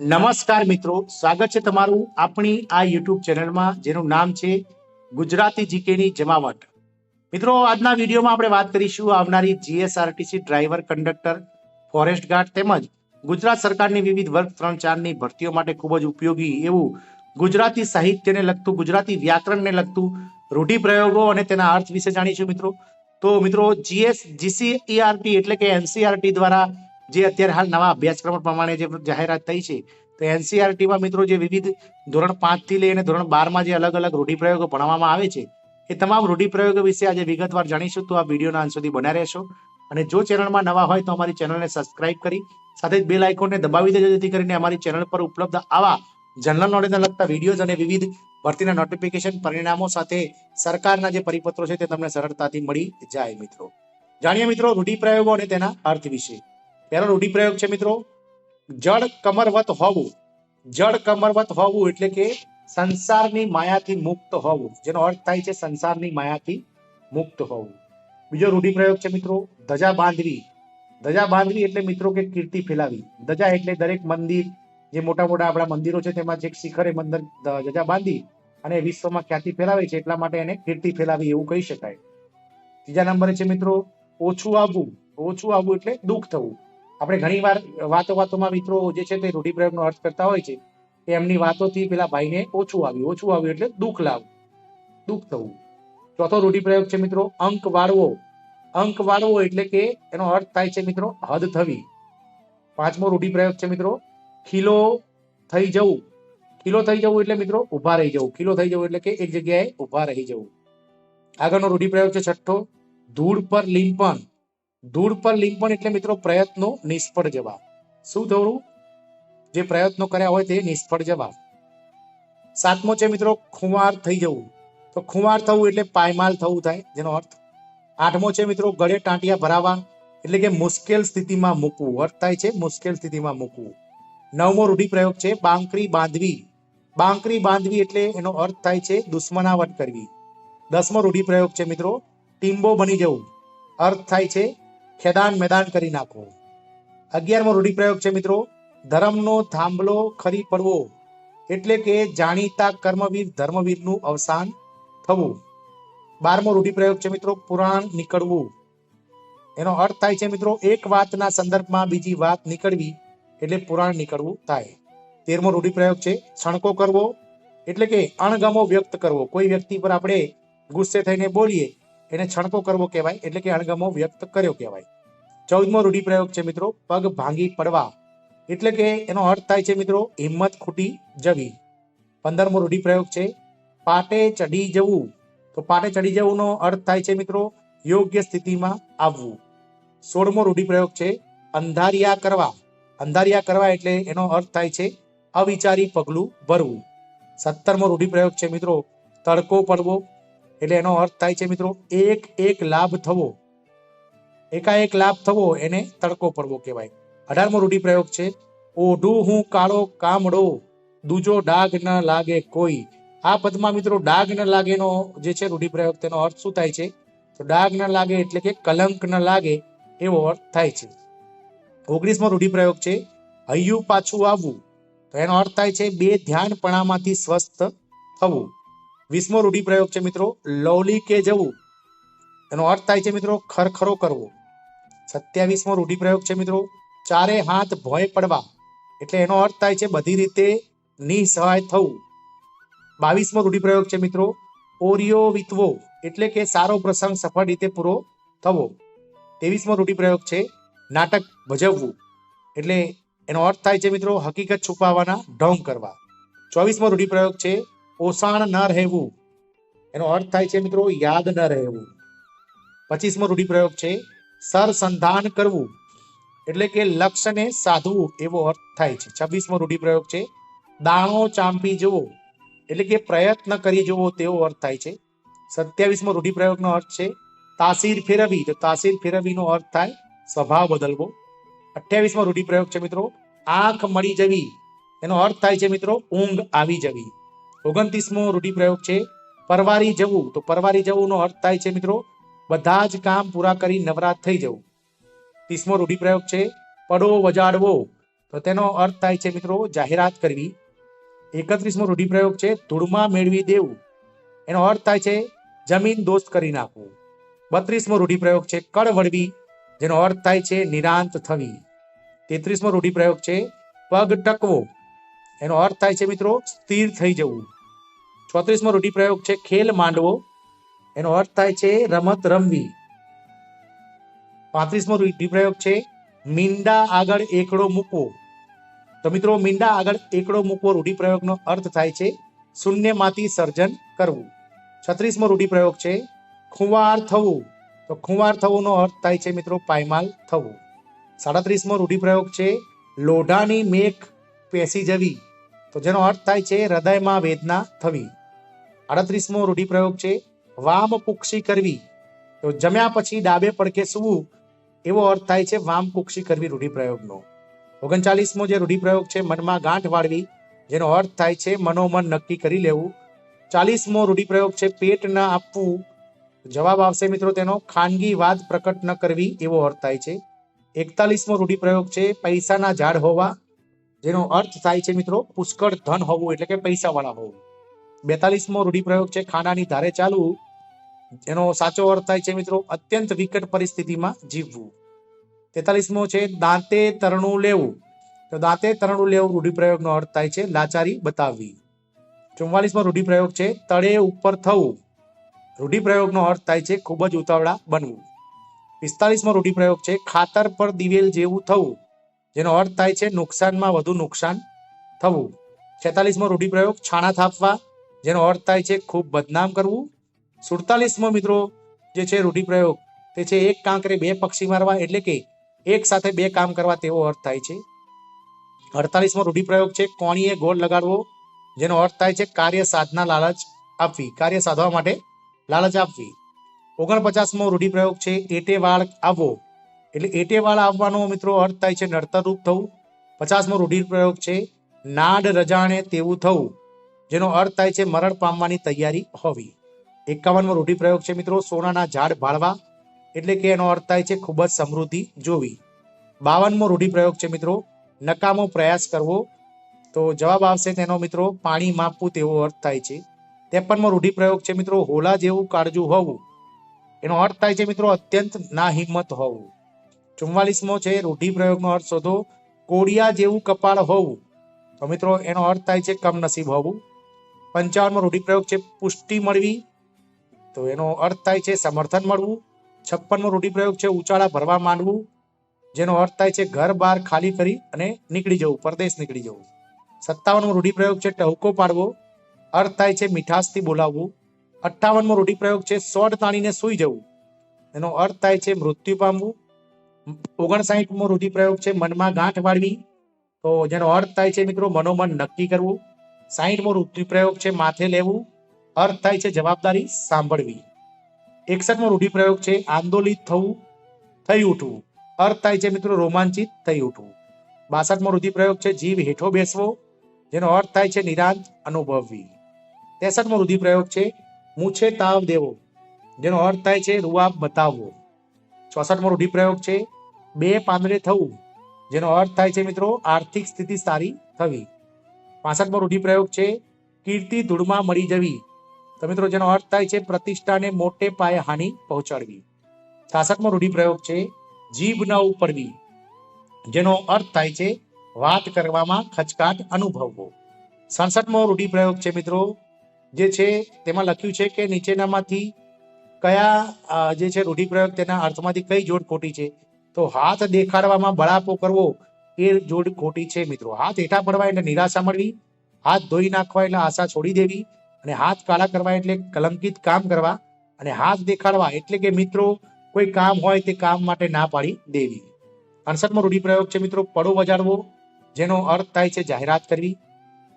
નમસ્કાર મિત્રો, સ્વાગત છે તમારું આપણી આ યુટ્યુબ ચેનલમાં, જેનું નામ છે ગુજરાતી જીકેની જમાવટ. મિત્રો, આજના વિડીયોમાં આપણે વાત કરીશું આવનારી GSRTC driver conductor, forest guard તેમજ ગુજરાત સરકારની વિવિધ વર્ગ ત્રણ ચારની ભરતીઓ માટે ખૂબ જ ઉપયોગી એવું ગુજરાતી સાહિત્યને લગતું, ગુજરાતી વ્યાકરણને લગતું રૂઢિપ્રયોગો અને તેના અર્થ વિશે જાણીશું મિત્રો. તો મિત્રો, જીએસ, જીસીઈઆરટી એટલે કે એનસીઆરટી દ્વારા જે અત્યારે હાલ નવા અભ્યાસક્રમ પ્રમાણે જે જાહેરાત થઈ છે, તો એનસીઆરટીમાં મિત્રો જે વિવિધ ધોરણ પાંચથી લઈને ધોરણ બારમાં જે અલગ અલગ રૂઢિપ્રયોગો ભણવામાં આવે છે, એ તમામ રૂઢિપ્રયોગો વિશે આજે વિગતવાર જાણીશું. તો આ વિડીયોના અંત સુધી બન્યા રહેશો. અને જો ચેનલમાં નવા હોય તો અમારી ચેનલને સબસ્ક્રાઇબ કરી, સાથે જ બેલ આઇકોનને દબાવી દેજો, જેથી કરીને અમારી ચેનલ પર ઉપલબ્ધ આવા જનરલ નોલેજને લગતા વિડીયોઝ અને વિવિધ ભરતીના નોટિફિકેશન પરિણામો સાથે સરકારના જે પરિપત્રો છે તે તમને સરળતાથી મળી જાય મિત્રો. જાણીએ મિત્રો, રૂઢિપ્રયોગો અને તેના અર્થ વિશે. પહેલો રૂઢિપ્રયોગ છે મિત્રો, જળ કમરવત હોવું. જળ કમરવત હોવું એટલે કે સંસારની માયાથી મુક્ત હોવું. જેનો અર્થ થાય છે સંસારની માયાથી મુક્ત હોવું. બીજો રૂઢિપ્રયોગ છે મિત્રો, ધજા બાંધવી. ધજા બાંધવી એટલે મિત્રો કે કીર્તિ ફેલાવી. ધજા એટલે દરેક મંદિર, જે મોટા મોટા આપણા મંદિરો છે તેમાં જે શિખરે મંદિર ધજા બાંધી અને વિશ્વમાં ખ્યાતિ ફેલાવે છે એટલા માટે એને કીર્તિ ફેલાવી એવું કહી શકાય. ત્રીજા નંબરે છે મિત્રો, ઓછું આવવું. ઓછું આવવું એટલે દુઃખ થવું. આપણે ઘણી વાર વાતો વાતોમાં મિત્રો જે છે તે રૂઢિપ્રયોગનો અર્થ કરતા હોય છે કે એમની વાતોથી પેલા ભાઈને ઓછું આવ્યું ઓછું આવ્યું એટલે દુઃખ લાવવું દુઃખ થવું. ચોથો રૂઢિપ્રયોગ છે મિત્રો, અંક વાળવો. અંક વાળવો એટલે કે એનો અર્થ થાય છે મિત્રો, હદ થવી. પાંચમો રૂઢિપ્રયોગ છે મિત્રો, ખીલો થઈ જવું. ખીલો થઈ જવું એટલે મિત્રો, ઊભા રહી જવું. ખીલો થઈ જવું એટલે કે એક જગ્યાએ ઊભા રહી જવું. આગળનો રૂઢિપ્રયોગ છે છઠ્ઠો, ધૂળ પર લીંપણ. ધૂળ પર લીંપણ એટલે મિત્રો પ્રયત્નો નિષ્ફળ જવા શું થવું જે પ્રયત્નો કર્યા હોય તે નિષ્ફળ જવા સાતમો છે મિત્રો ખુવાર થઈ જવું. તો ખુવાર થવું એટલે પાયમાલ થવું થાય, જેનો અર્થ. આઠમો છે મિત્રો ગળે ટાંટિયા ભરાવા એટલે કે મુશ્કેલ સ્થિતિમાં મૂકવું. અર્થ થાય છે મુશ્કેલ સ્થિતિમાં મૂકવું. નવમો રૂઢિપ્રયોગ છે બાંકરી બાંધવી. બાંકરી બાંધવી એટલે એનો અર્થ થાય છે દુશ્મનાવટ કરવી. દસમો રૂઢિપ્રયોગ છે મિત્રો ટીમ્બો બની જવું. અર્થ થાય છે ખેદાન મેદાન કરી નાખવું. અગિયારમો રૂઢિપ્રયોગ છે મિત્રો, ધર્મનો થાંભલો ખરી પડવો એટલે કે જાણીતા કર્મવીર ધર્મવીરનું અવસાન થવું. બારમો રૂઢિપ્રયોગ છે મિત્રો, પુરાણ નીકળવું. એનો અર્થ થાય છે મિત્રો, એક વાતના સંદર્ભમાં બીજી વાત નીકળવી એટલે પુરાણ નીકળવું થાય. તેરમો રૂઢિપ્રયોગ છે, છણકો કરવો એટલે કે અણગમો વ્યક્ત કરવો. કોઈ વ્યક્તિ પર આપણે ગુસ્સે થઈને બોલીએ એને છણકો કરવો કહેવાય, એટલે કે અણગમો વ્યક્ત કર્યો કહેવાય. ચૌદમો રૂઢિપ્રયોગ છે મિત્રો, પગ ભાંગી પડવા. એટલે કે એનો અર્થ થાય છે મિત્રો, હિંમત ખૂટી જવી. પંદરમો રૂઢિપ્રયોગ છે, પાટે ચડી જવું. તો પાટે ચડી જવુંનો અર્થ થાય છે મિત્રો, યોગ્ય સ્થિતિમાં આવવું. સોળમો રૂઢિપ્રયોગ છે, અંધારિયા કરવા. અંધારિયા કરવા એટલે એનો અર્થ થાય છે, અવિચારી પગલું ભરવું. સત્તરમો રૂઢિપ્રયોગ છે મિત્રો, તડકો પડવો. એટલે એનો અર્થ થાય છે મિત્રો, એક એક લાભ થવો. એકાએક લાભ થવો એને તડકો પડવો કહેવાય. અઢારમો રૂઢિપ્રયોગ છે, ઓઢું હું કાળો કામડો, દૂજો ડાઘ ન લાગે કોઈ. આ પદમાં મિત્રો ડાઘ ન લાગેનો જે છે રૂઢિપ્રયોગ, તેનો અર્થ શું થાય છે? તો ડાઘ ન લાગે એટલે કે કલંક ન લાગે, એવો અર્થ થાય છે. ઓગણીસમો રૂઢિપ્રયોગ છે, હૈયું પાછું આવવું. તો એનો અર્થ થાય છે, બે ધ્યાનપણામાંથી સ્વસ્થ થવું. વીસમો રૂઢિપ્રયોગ છે મિત્રો લવલી કે જવું? એનો અર્થ થાય છે મિત્રો, ખરખરો કરવો. સત્યાવીસમો રૂઢિપ્રયોગ છે મિત્રો, ચારે હાથ ભોય પડવા. એટલે એનો અર્થ થાય છે બધી રીતે નિસહાય થવું. બાવીસમો રૂઢિપ્રયોગ છે મિત્રો, ઓરિયો વીતવો, એટલે કે સારો પ્રસંગ સફળ રીતે પૂરો થવો. ત્રેવીસમો રૂઢિપ્રયોગ છે, નાટક ભજવવું. એટલે એનો અર્થ થાય છે મિત્રો, હકીકત છુપાવવાના ઢોંગ કરવા. ચોવીસમો રૂઢિપ્રયોગ છે ઓસાણ ન રહેવું. એનો અર્થ થાય છે મિત્રો યાદ ન રહેવું. પચીસમો રૂઢિપ્રયોગ છે, સરસંધાન કરવું. એટલે કે લક્ષ્યને સાધવું, એવો અર્થ થાય છે. છવ્વીસમો રૂઢિપ્રયોગ છે, દાણો ચાંપી જવો એટલે કે પ્રયત્ન કરી જવો તેવો અર્થ થાય છે. સત્યાવીસમો રૂઢિપ્રયોગનો અર્થ છે, તાસીર ફેરવી તો તાસીર ફેરવીનો અર્થ થાય, સ્વભાવ બદલવો. અઠ્યાવીસમો રૂઢિપ્રયોગ છે મિત્રો, આંખ મળી જવી. એનો અર્થ થાય છે મિત્રો, ઊંઘ આવી જવી. ઓગણત્રીસમો રૂઢિપ્રયોગ છે, પરવારી જવું. તો પરવારી જવુંનો અર્થ થાય છે મિત્રો, બધા જ કામ પૂરા કરી નવરાત થઈ જવું. ત્રીસમો રૂઢિપ્રયોગ છે, પડો વજાડવો. તો તેનો અર્થ થાય છે મિત્રો, જાહેરાત કરવી. એકત્રીસમો રૂઢિપ્રયોગ છે, ધૂળમાં મેળવી દેવું. એનો અર્થ થાય છે, જમીન દોસ્ત કરી નાખવું. બત્રીસમો રૂઢિપ્રયોગ છે, કળ વળવી. જેનો અર્થ થાય છે, નિરાંત થવી. તેત્રીસમો રૂઢિપ્રયોગ છે, પગ ટકવો. એનો અર્થ થાય છે મિત્રો સ્થિર થઈ જવું. ચોત્રીસમો રૂઢિપ્રયોગ છે ખેલ માંડવો. એનો અર્થ થાય છે રમત રમવી. પાંત્રીસમો રૂઢિપ્રયોગ છે મીંડા આગળ એકડો મૂકવો. તો મિત્રો મીંડા આગળ એકડો મૂકવો રૂઢિપ્રયોગનો અર્થ થાય છે શૂન્યમાંથી સર્જન કરવું. છત્રીસમો રૂઢિપ્રયોગ છે ખુંવાર થવું. તો ખુંવાર થવુંનો અર્થ થાય છે મિત્રો પાયમાલ થવું. સાડત્રીસમો રૂઢિપ્રયોગ છે લોઢાની મેઘ પેસી જવી. તો જેનો અર્થ થાય છે હૃદયમાં વેદના થવી. અડત્રીસમો રૂઢિપ્રયોગ છે, વામ કુક્ષી કરવી. તો જમ્યા પછી ડાબે પડકે સૂવું, એવો અર્થ થાય છે વામ કુક્ષી કરવી રૂઢિપ્રયોગનો. ઓગણચાલીસમો જે રૂઢિપ્રયોગ છે, મનમાં ગાંઠ વાળવી. જેનો અર્થ થાય છે મનોમન નક્કી કરી લેવું. ચાલીસમો રૂઢિપ્રયોગ છે પેટ ન આપવું. જવાબ આવશે મિત્રો તેનો, ખાનગી વાત પ્રકટ ન કરવી. એવો અર્થ થાય છે. એકતાલીસમો રૂઢિપ્રયોગ છે, પૈસાના ઝાડ હોવા. જેનો અર્થ થાય છે મિત્રો પુષ્કળ ધન હોવું એટલે કે પૈસાવાળા હોવું. બેતાલીસમો રૂઢિપ્રયોગ છે ખાનાની ધારે ચાલવું. એનો સાચો અર્થ થાય છે મિત્રો અત્યંત વિકટ પરિસ્થિતિમાં જીવવું. તેતાલીસમો છે દાંતે તરણું લેવું. તો દાંતે તરણું લેવું રૂઢિપ્રયોગનો અર્થ થાય છે લાચારી બતાવવી. ચુમ્માલીસમો રૂઢિપ્રયોગ છે તળે ઉપર થવું. રૂઢિપ્રયોગનો અર્થ થાય છે ખૂબ જ ઉતાવળા બનવું. પિસ્તાલીસમો રૂઢિપ્રયોગ છે ખાતર પર દિવેલ જેવું થવું. જેનો અર્થ થાય છે નુકસાનમાં વધુ નુકસાન થવું. છેતાલીસમો રૂઢિપ્રયોગ છાણા થાપવા, જેનો અર્થ થાય છે ખૂબ બદનામ કરવું. સુડતાલીસમો મિત્રો જે છે રૂઢિપ્રયોગ, તે છે એક કાંકરે બે પક્ષી મારવા એટલે કે એક સાથે બે કામ કરવા તેવો અર્થ થાય છે. અડતાલીસમો રૂઢિપ્રયોગ છે કોણીએ ગોળ લગાડવો, જેનો અર્થ થાય છે કાર્ય સાધના લાલચ આપવી, કાર્ય સાધવા માટે લાલચ આપવી. ઓગણપચાસમો રૂઢિપ્રયોગ છે એટે વાળ આવવો. એટલે એટે વાળ આવવાનો મિત્રો અર્થ થાય છે નડતરરૂપ થવું. પચાસમો રૂઢિપ્રયોગ છે નાડ રજાણે તેવું થવું, જેનો અર્થ થાય છે મરણ પામવાની તૈયારી હોવી. એકાવનમો રૂઢિપ્રયોગ છે મિત્રો, સોનાના ઝાડ ભાળવા એટલે કે એનો અર્થ થાય છે ખૂબ જ સમૃદ્ધિ જોવી. બાવનમો રૂઢિપ્રયોગ છે મિત્રો, નકામો પ્રયાસ કરવો. તો જવાબ આવશે તેનો મિત્રો, પાણી માપવું તેવો અર્થ થાય છે. ત્રેપનમો રૂઢિપ્રયોગ છે મિત્રો, હોલા જેવું કાળજું હોવું. એનો અર્થ થાય છે મિત્રો, અત્યંત ના હિંમત હોવું. ચુમ્માલીસમો છે રૂઢિપ્રયોગનો અર્થ શોધો. કોડિયા જેવું કપાળ હોવું. તો મિત્રો, એનો અર્થ થાય છે કમનસીબ હોવું. પંચાવનમો રૂઢિપ્રયોગ છે પુષ્ટિ મળવી. તો એનો અર્થ થાય છે સમર્થન મળવું. છપ્પનમો રૂઢિપ્રયોગ છે ઉચાળા ભરવા માંડવું. જેનો અર્થ થાય છે ઘર બહાર ખાલી કરી અને નીકળી જવું, પરદેશ નીકળી જવું. સત્તાવનમો રૂઢિપ્રયોગ છે ટહુકો પાડવો. અર્થ થાય છે મીઠાશથી બોલાવવું. અઠ્ઠાવનમો રૂઢિપ્રયોગ છે સોડ તાણીને સૂઈ જવું. એનો અર્થ થાય છે મૃત્યુ પામવું. ઓગણસાઠમો રૂઢિપ્રયોગ છે, મનમાં ગાંઠ વાળવી. તો જેનો અર્થ થાય છે મિત્રો, મનોમન નક્કી કરવું. સાહીઠમો રૂઢિપ્રયોગ છે, માથે લેવું. અર્થ થાય છે, જવાબદારી સાંભળવી. એકસઠમો રૂઢિપ્રયોગ છે, આંદોલિત થવું, થઈ ઉઠવું. અર્થ થાય છે મિત્રો, રોમાંચિત થઈ ઉઠવું. બાસઠમો રૂઢિપ્રયોગ છે જીવ હેઠો બેસવો. જેનો અર્થ થાય છે, નિરાંત અનુભવવી. ત્રેસઠમો રૂઢિપ્રયોગ છે, મૂછે તાવ દેવો. જેનો અર્થ થાય છે, રૂઆબ બતાવવો. ચોસઠમો રૂઢિપ્રયોગ છે બે પાંદડે થવું. જેનો અર્થ થાય છે મિત્રો, આર્થિક સ્થિતિ સારી થવી. પાસઠમો રૂઢિપ્રયોગ છે, કીર્તિ ધૂળમાં મળી જવી. તો મિત્રો, જેનો અર્થ થાય છે, પ્રતિષ્ઠાને મોટે પાયે હાનિ પહોંચાડવી. છાસઠમો રૂઢિપ્રયોગ છે, જીભ ન ઉપડવી. જેનો અર્થ થાય છે, વાત કરવામાં ખચકાટ અનુભવવો. સડસઠમો રૂઢિપ્રયોગ છે મિત્રો, જે છે, તેમાં લખ્યું છે કે નીચેનામાંથી કયા જે છે રૂઢિપ્રયોગ તેના અર્થમાંથી કઈ જોડ ખોટી છે? તો હાથ દેખાડવામાં બળાપો કરવો એ જોડ ખોટી છે મિત્રો. હાથ હેઠા પડવા એટલે નિરાશા મળવી, હાથ ધોઈ નાખવા એટલે આશા છોડી દેવી અને હાથ કાળા કરવા એટલે કલંકિત કામ કરવા અને હાથ દેખાડવા એટલે કે મિત્રો કોઈ કામ હોય તે કામ માટે ના પાડી દેવી. અડસઠમો રૂઢિપ્રયોગ છે મિત્રો, પડો વજાડવો જેનો અર્થ થાય છે જાહેરાત કરવી.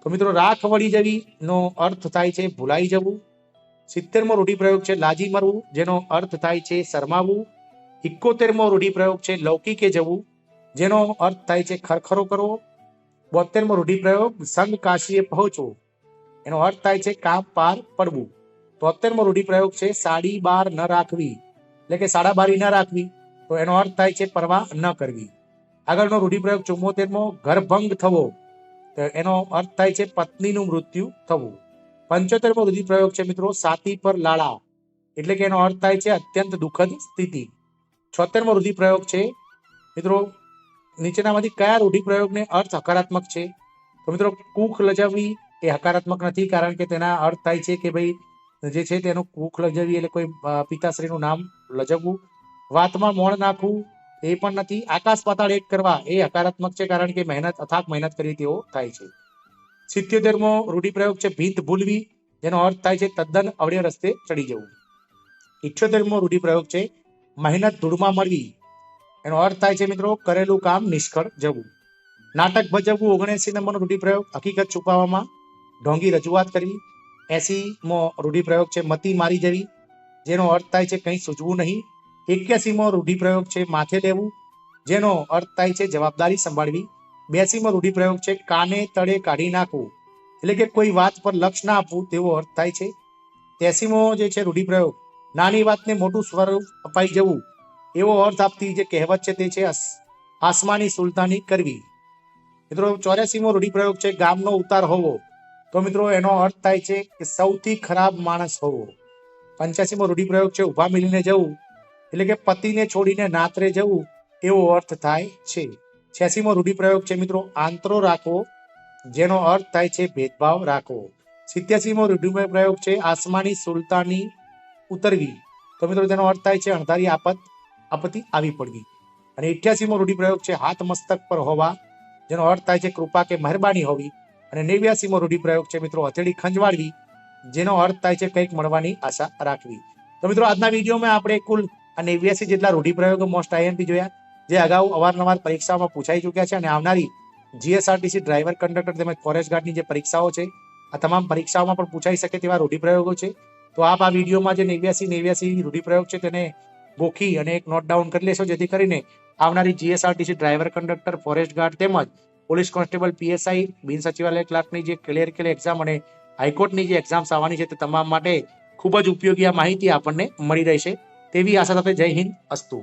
તો મિત્રો, રાખ વળી જવી નો અર્થ થાય છે ભૂલાઈ જવું. સિત્તેરમો રૂઢિપ્રયોગ છે લાજી મરવું, જેનો અર્થ થાય છે શરમાવું ઇકોતેરમો રૂઢિપ્રયોગ છે લૌકિકે જવું. જેનો અર્થ થાય છે ખરખરો કરવો. બોતેરમો રૂઢિપ્રયોગ, સંગ કાશીએ પહોંચવું. એનો અર્થ થાય છે કામ પાર પડવું. તોતેરમો રૂઢિપ્રયોગ છે સાડી બાર ન રાખવી. એટલે કે સાડા બારી ન રાખવી. તો એનો અર્થ થાય છે પરવા ન કરવી. આગળનો રૂઢિપ્રયોગ ચુમ્મોતેરમો ઘરભંગ થવો. તો એનો અર્થ થાય છે પત્નીનું મૃત્યુ થવું. પંચોતેરમો રૂઢિપ્રયોગ છે મિત્રો સાતી પર લાળા. એટલે કે એનો અર્થ થાય છે અત્યંત દુઃખદ સ્થિતિ. છોતેરમો રૂઢિપ્રયોગ છે. મિત્રો, નીચેનામાંથી કયા રૂઢિપ્રયોગને અર્થ હકારાત્મક છે? તો મિત્રો કૂખ લજાવવી એ હકારાત્મક નથી કારણ કે તેના અર્થ થાય છે કે ભાઈ, જે છે તેનું કૂખ લજાવવી એટલે કોઈ પિતાશ્રીનું નામ લજવવું. વાતમાં મોણ નાખવું એ પણ નથી. આકાશ પાતાળ એક કરવા એ હકારાત્મક છે કારણ કે મહેનત અથાક મહેનત કરી તેવો થાય છે. સિત્યોતેરમો રૂઢિપ્રયોગ છે ભીંત ભૂલવી. જેનો અર્થ થાય છે તદ્દન અવળે રસ્તે ચડી જવું. ઇઠ્યોતેરમો રૂઢિપ્રયોગ છે મહેનત ધૂળમાં મળવી એનો અર્થ થાય છે મિત્રો, કરેલું કામ નિષ્ફળ જવું. નાટક ભજવવું ઓગણએસી નંબરનો રૂઢિપ્રયોગ, હકીકત છુપાવવામાં ઢોંગી રજૂઆત કરવી. એસી મો રૂઢિપ્રયોગ છે, મતી મારી જવી જેનો અર્થ થાય છે, કંઈ સૂઝવું નહીં. એક્યાસીમો રૂઢિપ્રયોગ છે, માથે લેવું. જેનો અર્થ થાય છે, જવાબદારી સંભાળવી. બ્યાસીમો રૂઢિપ્રયોગ છે, કાને તળે કાઢી નાખવું. એટલે કે કોઈ વાત પર લક્ષ ના આપવું, તેવો અર્થ થાય છે. તેસીમો જે છે, રૂઢિપ્રયોગ. નાની વાતને મોટું સ્વરૂપ અપાઈ જવું, એવો અર્થ આપતી જે કહેવત છે તે છે આસમાની સુલતાની કરવી. મિત્રો, ચોર્યાસીમો રૂઢિપ્રયોગ છે, ગામનો ઉતાર હોવો. તો મિત્રો, એનો અર્થ થાય છે કે સૌથી ખરાબ માણસ હોવો. પંચ્યાસીમો રૂઢિપ્રયોગ છે, ઊભા મિલીને જવું, એટલે કે પતિને છોડીને નાતરે જવું, એવો અર્થ થાય છે. છ્યાસીમો રૂઢિપ્રયોગ છે, મિત્રો, આંતરો રાખવો, જેનો અર્થ થાય છે ભેદભાવ રાખવો. સિત્યાસીમો રૂઢિપ્રયોગ છે, આસમાની સુલતાની ઉતરવી. તો મિત્રો, તેનો અર્થ થાય છે, અણધારી આપત, આપત્તિ આવી પડવી. અને ઇઠ્યાસીમો રૂઢિપ્રયોગ છે, હાથ મસ્તક પર હોવા. જેનો અર્થ થાય છે, કૃપા કે મહેરબાની હોવી. અને નેવ્યાસીમો રૂઢિપ્રયોગ છે, મિત્રો, હથેળી ખંજવાળવી. જેનો અર્થ થાય છે, કંઈક મળવાની આશા રાખવી. તો મિત્રો, આજના વિડીયોમાં આપણે કુલ આ નેવ્યાસી જેટલા રૂઢિપ્રયોગો મોસ્ટ આઈએમપી જોયા, જે અગાઉ અવારનવાર પરીક્ષાઓમાં પૂછાઈ ચૂક્યા છે અને આવનારી જીએસઆરટીસી ડ્રાઈવર કંડક્ટર તેમજ ફોરેસ્ટ ગાર્ડની જે પરીક્ષાઓ છે, આ તમામ પરીક્ષાઓમાં પણ પૂછાઈ શકે તેવા રૂઢિપ્રયોગો છે. તો આપ આ વિડીયોમાં જે નેવ્યાસી નેવ્યાસી રૂઢિપ્રયોગ છે તેને ગોખી અને એક નોટ ડાઉન કરી લેશો, જેથી કરીને આવનારી GSRTC driver conductor forest guard તેમજ પોલીસ કોન્સ્ટેબલ પીએસઆઈ બિન સચિવાલય ક્લાર્કની જે ક્લિયરિકલ એક્ઝામ અને હાઈકોર્ટની જે એક્ઝામ્સ આવવાની છે તે તમામ માટે ખૂબ જ ઉપયોગી આ માહિતી આપણને મળી રહેશે. તેવી આશા સાથે જય હિન્દ, અસ્તુ.